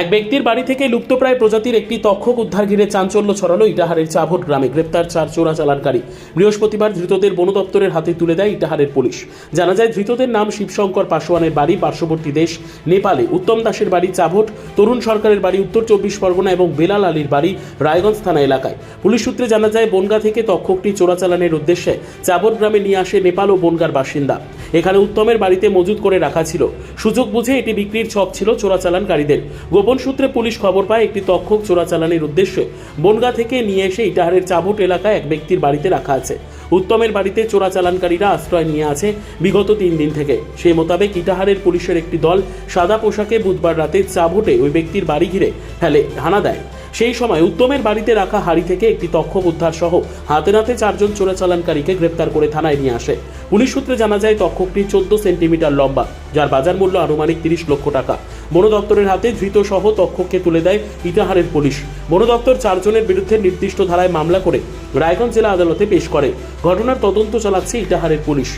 এক ব্যক্তির বাড়ি থেকে লুপ্তপ্রায় প্রজাতির একটি তক্ষক উদ্ধার ঘিরে চাঞ্চল্য ছড়ালো ইটাহারের চাভট গ্রামে। গ্রেপ্তার চার চোরাচালানকারী বৃহস্পতিবার ধৃতদের বন দপ্তরের হাতে তুলে দেয় ইটাহারের পুলিশ। জানা যায়, ধৃতদের নাম শিবশঙ্কর পাশোয়ানের বাড়ি, পার্শ্ববর্তী দেশ, নেপালে। উত্তম দাসের বাড়ি চাভট তরুণ সরকারের বাড়ি উত্তর চব্বিশ পরগনা এবং বেলাল আলীর বাড়ি রায়গঞ্জ থানা এলাকায়। পুলিশ সূত্রে জানা যায়, বনগা থেকে তক্ষকটি চোরাচালানের উদ্দেশ্যে চাবট গ্রামে নিয়ে আসে নেপাল ও বনগার বাসিন্দা। এখানে উত্তমের বাড়িতে মজুত করে রাখা ছিল। সুযোগ বুঝে এটি বিক্রির ছক ছিল চোরাচালানকারীদের। গোপন সূত্রে পুলিশ খবর পায়, একটি তক্ষক চোরাচালানের উদ্দেশ্যে বনগা থেকে নিয়ে এসে ইটাহারের চাবট এলাকায় এক ব্যক্তির বাড়িতে রাখা আছে। উত্তমের বাড়িতে চোরাচালানকারীরা আশ্রয় নিয়ে আছে বিগত তিন দিন থেকে। সেই মোতাবেক ইটাহারের পুলিশের একটি দল সাদা পোশাকে বুধবার রাতে চাবটে ওই ব্যক্তির বাড়ি ঘিরে ফেলে, হানা দেয়। সেই সময় উত্তমের বাড়িতে রাখা হাড়ি থেকে একটি তক্ষক উদ্ধার সহ হাতে নাতে চারজন চোরাচালানকারীকে গ্রেপ্তার করে থানায় নিয়ে আসে। পুলিশ সূত্রে জানা যায়, তক্ষকটি চোদ্দ সেন্টিমিটার লম্বা, যার বাজার মূল্য আনুমানিক তিরিশ লক্ষ টাকা। বন দপ্তরের হাতে ধৃত সহ তক্ষককে তুলে দেয় ইটাহারের পুলিশ। বন দপ্তর চারজনের বিরুদ্ধে নির্দিষ্ট ধারায় মামলা করে রায়গঞ্জ জেলা আদালতে পেশ করে। ঘটনার তদন্ত চালাচ্ছে ইটাহারের পুলিশ।